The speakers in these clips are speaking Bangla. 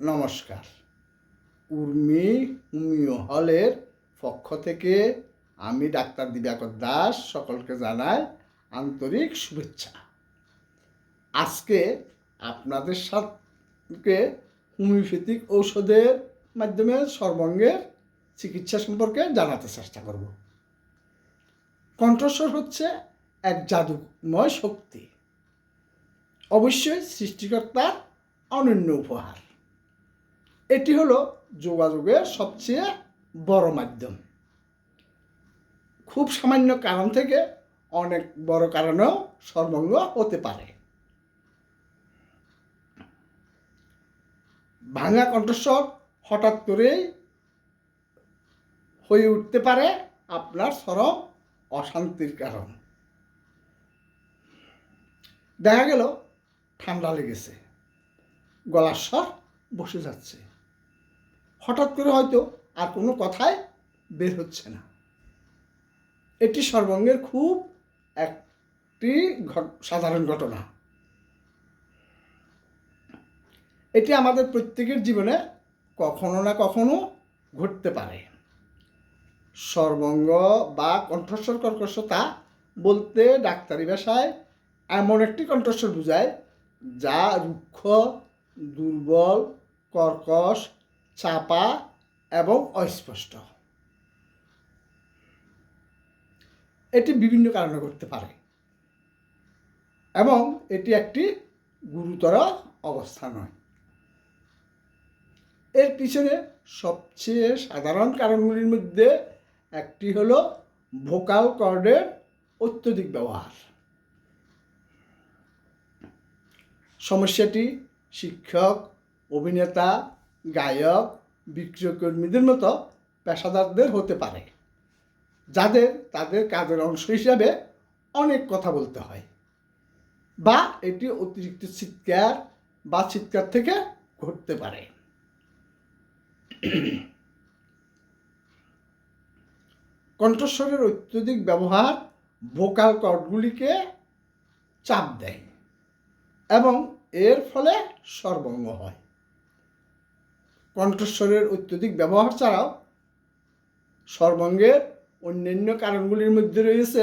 নমস্কার। উর্মি হোমিও হলের পক্ষ থেকে আমি ডাক্তার দিবাকর দাস সকলকে জানাই আন্তরিক শুভেচ্ছা। আজকে আপনাদের সাথে হোমিওপ্যাথিক ঔষধের মাধ্যমে সর্বাঙ্গের চিকিৎসা সম্পর্কে জানাতে চেষ্টা করব। কণ্ঠস্বর হচ্ছে এক জাদুময় শক্তি। অবশ্যই সৃষ্টিকর্তার অনন্য উপহার। এটি হলো যোগাযোগের সবচেয়ে বড় মাধ্যম। খুব সামান্য কারণ থেকে অনেক বড় কারণেও সর্বঙ্গ হতে পারে। ভাঙা কণ্ঠস্বর হঠাৎ করেই হয়ে উঠতে পারে আপনার চরম অশান্তির কারণ। দেখা গেল, ঠান্ডা লেগেছে। গলার স্বর বসে যাচ্ছে। হঠাৎ করে হয়তো আর কোনো কথায় বের হচ্ছে না। এটি সর্বাঙ্গের খুব একটি সাধারণ ঘটনা। এটি আমাদের প্রত্যেকের জীবনে কখনো না কখনো ঘটতে পারে। সর্বঙ্গ বা কণ্ঠস্বর কর্কশতা বলতে ডাক্তারি ভাষায় এমন একটি কণ্ঠস্বর বোঝায় যা রুক্ষ, দুর্বল, কর্কশ চাপা এবং অস্পষ্ট। এটি বিভিন্ন কারণে করতে পারে। এবং এটি একটি গুরুতর অবস্থা নয়। এর পিছনে সবচেয়ে সাধারণ কারণগুলির মধ্যে একটি হল ভোকাল কর্ডের অত্যধিক ব্যবহার। সমস্যাটি শিক্ষক, অভিনেতা গায়ক, বিক্রয়কর্মীদের মতো পেশাদারদের হতে পারে, যাদের, তাদের কাজের অংশ হিসাবে অনেক কথা বলতে হয়। বা এটি অতিরিক্ত চিৎকার বা চিৎকার থেকে ঘটতে পারে। কণ্ঠস্বরের অত্যধিক ব্যবহার ভোকাল কর্ডগুলিকে চাপ দেয় এবং এর ফলে সর্বঙ্গ হয়। কণ্ঠস্বরের অত্যধিক ব্যবহার ছাড়াও সর্বাঙ্গের অন্যান্য কারণগুলির মধ্যে রয়েছে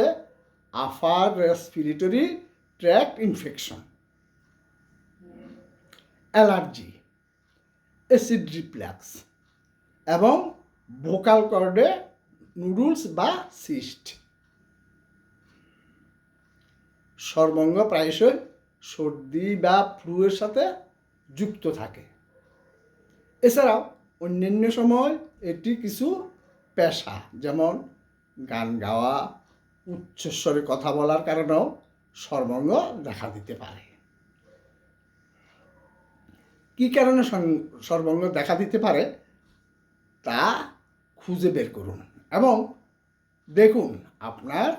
upper respiratory tract infection, allergy, acid reflux এবং ভোকাল কর্ডে নুডলস বা সিস্ট। সর্বঙ্গ প্রায়শই সর্দি বা ফ্লুয়ের সাথে যুক্ত থাকে। এছাড়াও অন্যান্য সময় এটি কিছু পেশা, যেমন গান গাওয়া উচ্চস্বরে কথা বলার কারণেও সর্বঙ্গ দেখা দিতে পারে। কি কারণে সর্বঙ্গ দেখা দিতে পারে? তা খুঁজে বের করুন এবং দেখুন আপনার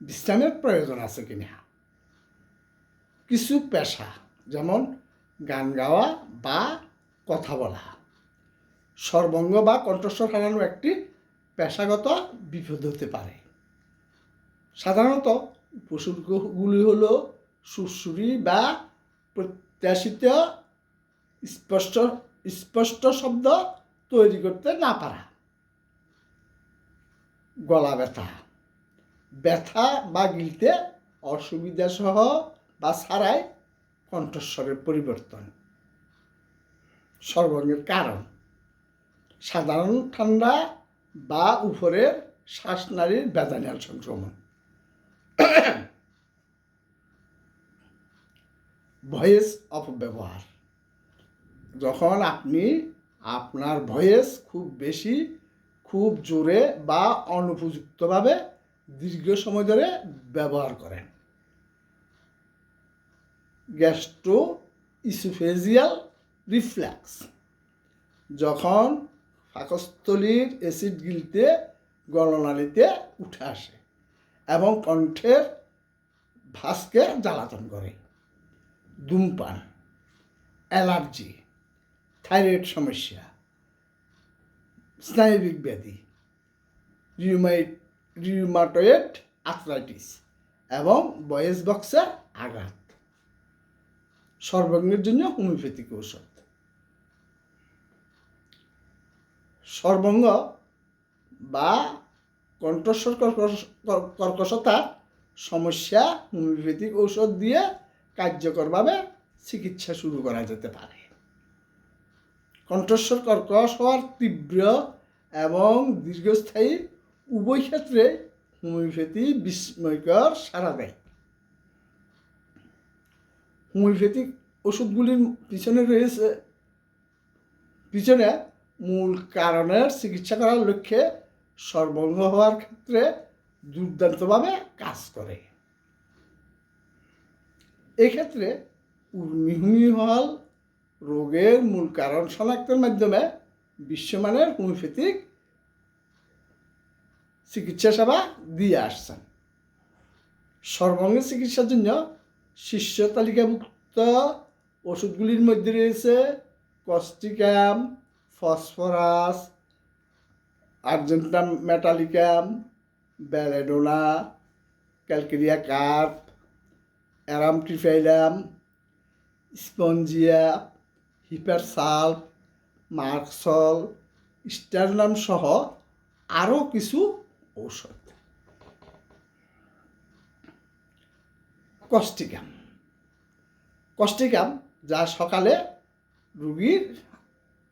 বিশ্রামের প্রয়োজন আছে কিনা কিছু পেশা, যেমন গান গাওয়া বা কথা বলা। সর্বঙ্গ বা কণ্ঠস্বর হারানো একটি পেশাগত বিপদ হতে পারে। সাধারণত উপসর্গগুলি হল সুরসুরি বা প্রত্যাশিত স্পষ্ট স্পষ্ট শব্দ তৈরি করতে না পারা। গলা ব্যথা। ব্যথা বা গিলতে অসুবিধা সহ বা ছাড়াই কণ্ঠস্বরের পরিবর্তন। সর্বঙ্গের কারণ। সাধারণ ঠান্ডা বা উপরের শ্বাসনালীর বেদানিয়াল সংক্রমণ। ভয়েস অপব্যবহার। যখন আপনি আপনার ভয়েস খুব বেশি, খুব জোরে বা অনুপযুক্তভাবে দীর্ঘ সময় ধরে ব্যবহার করেন। গ্যাস্ট্রো ইসোফেজিয়াল রিফ্ল্যাক্স যখন পাকস্থলীর অ্যাসিড গিলতে গলনালীতে উঠে আসে এবং কণ্ঠের ভাসকে জ্বালাতন করে। ধূমপান, অ্যালার্জি, থাইরয়েড সমস্যা, স্নায়বিক ব্যাধি, রিউমাইট, রিউমাটয়েড আর্থ্রাইটিস এবং বয়েস বক্সের আঘাত। সর্বাঙ্গের জন্য হোমিওপ্যাথিক ঔষধ। সর্বঙ্গ বা কণ্ঠস্বর কর্কশ- কর- কর্কশতার সমস্যা, হোমিওপ্যাথিক ঔষধ দিয়ে কার্যকরভাবে চিকিৎসা শুরু করা যেতে পারে। কণ্ঠস্বর কর্কশ হওয়ার তীব্র এবং দীর্ঘস্থায়ী উভয় ক্ষেত্রে হোমিওপ্যাথি বিস্ময়কর সারা দেয়। হোমিওপ্যাথিক ওষুধগুলির পিছনে রয়েছে, পিছনে মূল কারণের চিকিৎসা করার লক্ষ্যে সর্বঙ্গ হওয়ার ক্ষেত্রে দুর্দান্তভাবে কাজ করে। এক্ষেত্রে উর্মিহুমি হল রোগের মূল কারণ শনাক্তের মাধ্যমে বিশ্বমানের হোমিওপ্যাথিক চিকিৎসা সেবা দিয়ে আসছেন। সর্বাঙ্গের চিকিৎসার জন্য শীর্ষ তালিকাভুক্ত ওষুধগুলির মধ্যে রয়েছে causticum phosphorus argentum metallicum belladonna calcarea carb arum triphyllum spongia hepar sulph merc sol, stannum সহ আরও কিছু ঔষধ। কস্টিকাম কস্টিকাম যা সকালে রুগীর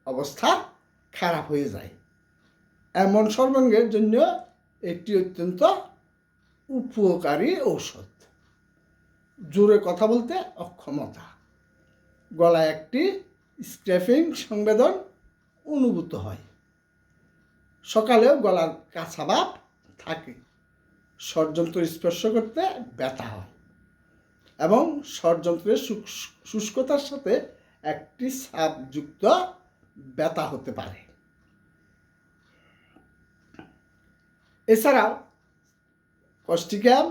অবস্থা খারাপ হয়ে যায়। এমন সর্বাঙ্গের জন্য একটি অত্যন্ত উপকারী ঔষধ। জোরে কথা বলতে অক্ষমতা। গলায় একটি স্ক্র্যাপিং সংবেদন অনুভূত হয়। সকালেও গলার কাঁচা ভাব থাকে। ষড়যন্ত্র স্পর্শ করতে ব্যথা হয় এবং ষড়যন্ত্রের শুষ্কতার সাথে একটি সাপযুক্ত ব্যথা হতে পারে। এছাড়াও কস্টিকাম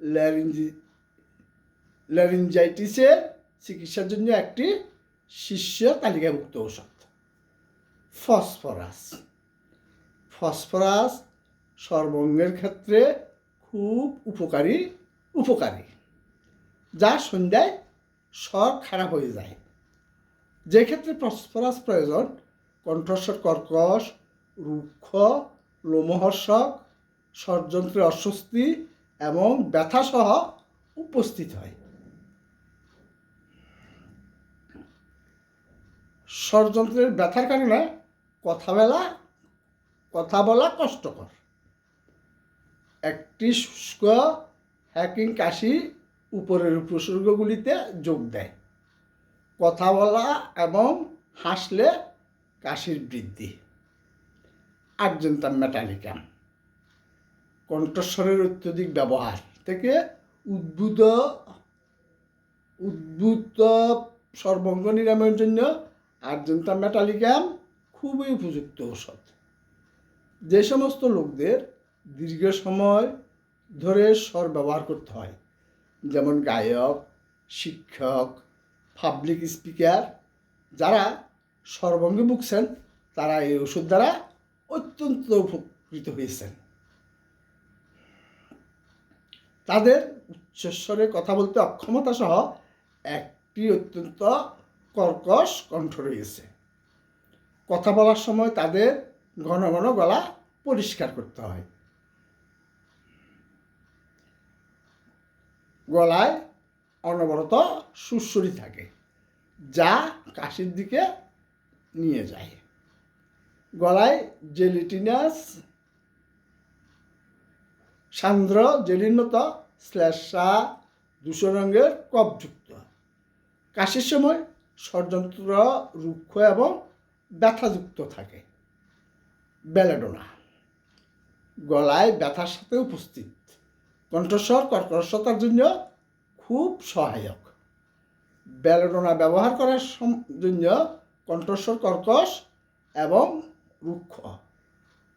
ল্যারিঞ্জি ল্যারিঞ্জাইটিসের চিকিৎসার জন্য একটি শীর্ষ তালিকাভুক্ত ঔষধ, ফসফরাস। ফসফরাস সর্বঙ্গের ক্ষেত্রে খুব উপকারী উপকারী, যা সন্ধ্যায় স্বর খারাপ হয়ে যায়। যে ক্ষেত্রে ফসফরাস প্রয়োজন, কণ্ঠস্বর কর্কশ, রুক্ষ, লোমহর্ষক ষড়যন্ত্রে অস্বস্তি এবং ব্যথাসহ উপস্থিত হয়। ষড়যন্ত্রের ব্যথার কারণে কথা বলা কথা বলা কষ্টকর। একটি শুষ্ক, হ্যাকিং কাশি উপরের উপসর্গগুলিতে যোগ দেয়। কথা বলা এবং হাসলে কাশির বৃদ্ধি। আর্জেন্টাম মেটালিকাম কণ্ঠস্বরের অত্যধিক ব্যবহার থেকে উদ্ভূত উদ্ভূত সর্বঙ্গ নিরাময়ের জন্য আর্জেন্টা মেটালিকাম খুবই উপযুক্ত ঔষধ। যে সমস্ত লোকদের দীর্ঘ সময় ধরে স্বর ব্যবহার করতে হয়, যেমন গায়ক, শিক্ষক পাবলিক স্পিকার যারা সর্বঙ্গে ভুগছেন, তারা এই ওষুধ দ্বারা অত্যন্ত উপকৃত হয়েছেন। তাদের উচ্চস্বরে কথা বলতে অক্ষমতা সহ একটি অত্যন্ত কর্কশ কণ্ঠ রয়েছে। কথা বলার সময় তাদের ঘন ঘন গলা পরিষ্কার করতে হয়। গলায় অনবরত সুরসুরি থাকে, যা কাশির দিকে নিয়ে যায়। গলায় জেলিটিনাস, সান্দ্র জেলিনত শ্লেষা দুশো রঙের কপযুক্ত। কাশির সময় ষড়যন্ত্র, রুক্ষ এবং ব্যথাযুক্ত থাকে। বেলেডোনা গলায় ব্যথার সাথে উপস্থিত। কণ্ঠস্বর কর্কশতার জন্য খুব সহায়ক। বেলেডোনা ব্যবহার করার জন্য কণ্ঠস্বর কর্কশ এবং রুক্ষ।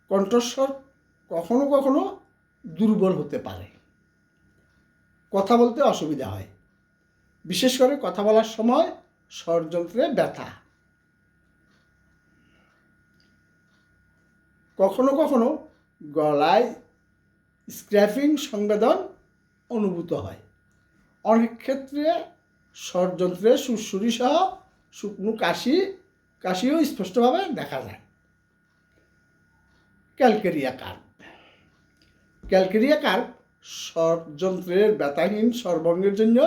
কণ্ঠস্বর কখনো কখনো দুর্বল হতে পারে। কথা বলতে অসুবিধা হয়। বিশেষ করে কথা বলার সময় ষড়যন্ত্রে ব্যথা। কখনো কখনো গলায় স্ক্র্যাপিং সংবেদন অনুভূত হয়। অনেক ক্ষেত্রে ষড়যন্ত্রে সুরসুরি সহ শুকনো কাশি, কাশিও স্পষ্টভাবে দেখা যায়। Calcarea carp. ক্যালকেরিয়া কার্প ষড়যন্ত্রের ব্যথাহীন সর্বঙ্গের জন্য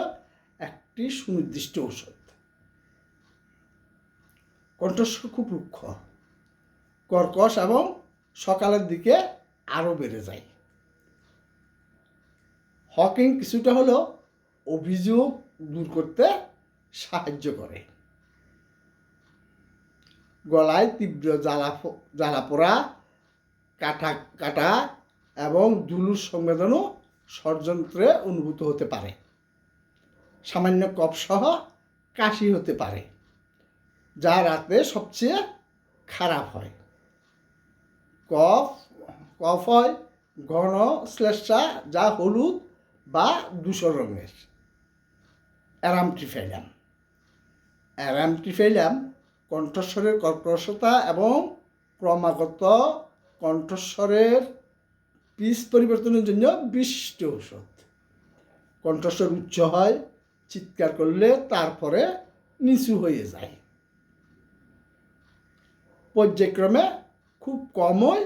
একটি সুনির্দিষ্ট ঔষধ। কণ্ঠস্বর খুব রুক্ষ, কর্কশ এবং সকালের দিকে আরও বেড়ে যায়। হকিং কিছুটা হলেও অভিযোগ দূর করতে সাহায্য করে। গলায় তীব্র জ্বালা জ্বালা পোড়া, কাটা কাটা এবং দুলুর সংবেদনও ষড়যন্ত্রে অনুভূত হতে পারে। সামান্য কফসহ কাশি হতে পারে, যা রাতে সবচেয়ে খারাপ হয়। কফ কফ হয় ঘন শ্লেষা যা হলুদ বা ধূসর রঙের। অ্যারামটিফেলাম অ্যারামটিফেলাম কণ্ঠস্বরের কর্কশতা এবং ক্রমাগত কণ্ঠস্বরের পিস পরিবর্তনের জন্য বিশিষ্ট ঔষধ। কণ্ঠস্বর উচ্চ হয়, চিৎকার করলে তারপরে নিচু হয়ে যায়। পর্যায়ক্রমে খুব কমই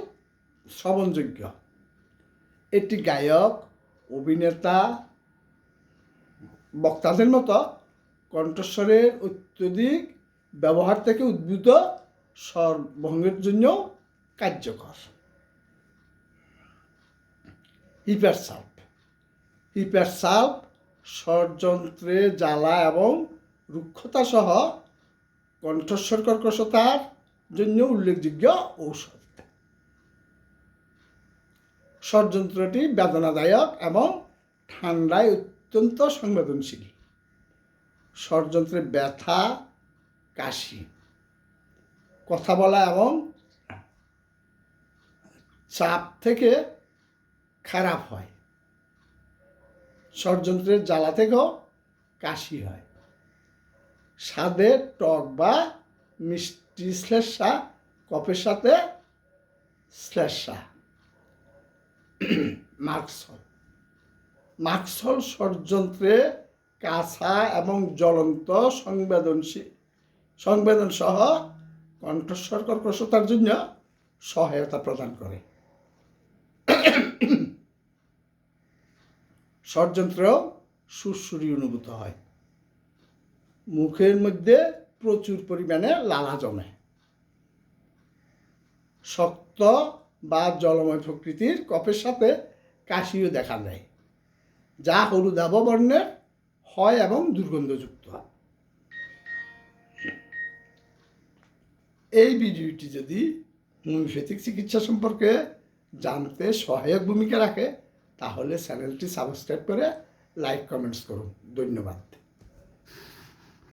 শ্রবণযোগ্য। এটি গায়ক, অভিনেতা বক্তাদের মতো কণ্ঠস্বরের অত্যধিক ব্যবহার থেকে উদ্ভূত স্বরভঙ্গের জন্য কার্যকর। হিপারসাল্প হিপারসাল্প ষড়যন্ত্রে জ্বালা এবং রুক্ষতা সহ কণ্ঠস্বর কর্কশতার জন্য উল্লেখযোগ্য ঔষধ। ষড়যন্ত্রটি বেদনাদায়ক এবং ঠান্ডায় অত্যন্ত সংবেদনশীল। ষড়যন্ত্রের ব্যথা, কাশি, কথা বলা এবং চাপ থেকে খারাপ হয়। ষড়যন্ত্রের জ্বালা থেকেও কাশি হয়। স্বাদে টক বা মিষ্টি শ্লেষা, কফের সাথে শ্লেষা। মার্কসল মার্কসল ষড়যন্ত্রে কাঁচা এবং জ্বলন্ত সংবেদনশীল সংবেদন সহ কণ্ঠস্বর কর্কশতার জন্য সহায়তা প্রদান করে। ষড়যন্ত্রেও সুরসুরি অনুভূত হয়। মুখের মধ্যে প্রচুর পরিমাণে লালা জমে। শক্ত বা জলময় প্রকৃতির কফের সাথে কাশিও দেখা দেয়। যা হলুদাভ বর্ণের হয় এবং দুর্গন্ধযুক্ত হয়। এই ভিডিওটি যদি হোমিওপ্যাথিক চিকিৎসা সম্পর্কে জানতে সহায়ক ভূমিকা রাখে, তাহলে চ্যানেলটি সাবস্ক্রাইব করে লাইক, কমেন্টস করুন। ধন্যবাদ।